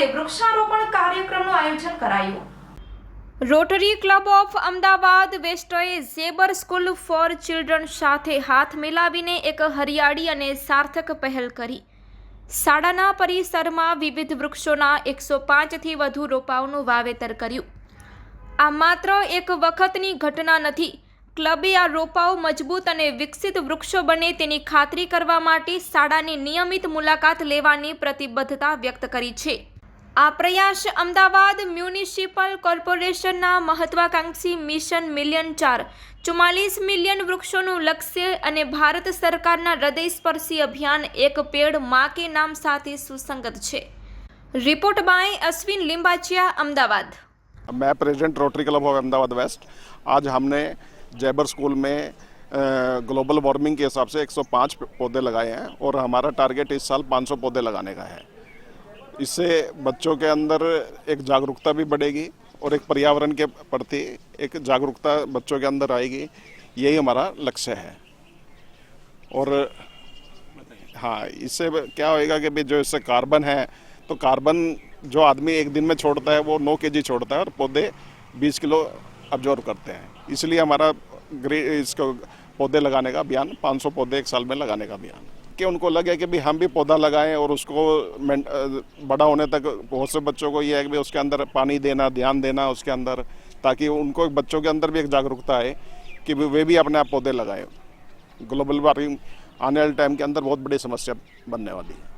ખાતે વૃક્ષારોપણ કાર્યક્રમનું આયોજન કરાયું રોટરી ક્લબ ઓફ અમદાવાદ વેસ્ટોએ ઝેબર સ્કૂલ ફોર ચિલ્ડ્રન સાથે હાથ મિલાવીને એક હરિયાળી અને સાર્થક પહેલ કરી શાળાના પરિસરમાં વિવિધ વૃક્ષોના એકસો પાંચથી વધુ રોપાઓનું વાવેતર કર્યું આ માત્ર એક વખતની ઘટના નથી ક્લબે આ રોપાઓ મજબૂત અને વિકસિત વૃક્ષો બને તેની ખાતરી કરવા માટે શાળાની નિયમિત મુલાકાત લેવાની પ્રતિબદ્ધતા વ્યક્ત કરી છે પ્રયશ અમદાવાદ મ્યુનિસિપલ કોર્પોરેશન ના મહત્વાકાંક્ષી મિશન મિલિયન 4 44 મિલિયન વૃક્ષો નું લક્ષ્ય અને ભારત સરકાર ના હૃદયસ્પર્શી અભિયાન એક પેડ માં કે નામ સાથે સુસંગત છે report by Ashwin Limbachiya Ahmedabad May present Rotary club of Ahmedabad West આજ અમે જયબર સ્કૂલ મે ગ્લોબલ વોર્મિંગ કે હિસાબ સે 105 પોદે લગાયે હે ઓર હમારા ટાર્ગેટ ઇસ સાલ 500 પોદે લગાને કા હે इससे बच्चों के अंदर एक जागरूकता भी बढ़ेगी और एक पर्यावरण के प्रति एक जागरूकता बच्चों के अंदर आएगी यही हमारा लक्ष्य है और हाँ इससे क्या होएगा कि भाई जो इससे कार्बन है तो कार्बन जो आदमी एक दिन में छोड़ता है वो नौ के जी छोड़ता है और पौधे बीस किलो ऑब्जॉर्व करते हैं इसलिए हमारा ग्री इसको पौधे लगाने का अभियान 500 पौधे एक साल में लगाने का अभियान के उनको लगे कि भी हम भी पौधा लगाएं और उसको बड़ा होने तक बहुत से बच्चों को ये है कि उसके अंदर पानी देना ध्यान देना उसके अंदर ताकि उनको बच्चों के अंदर भी एक जागरूकता आए कि वे भी अपने आप पौधे लगाएं ग्लोबल वार्मिंग आने वाले टाइम के अंदर बहुत बड़ी समस्या बनने वाली है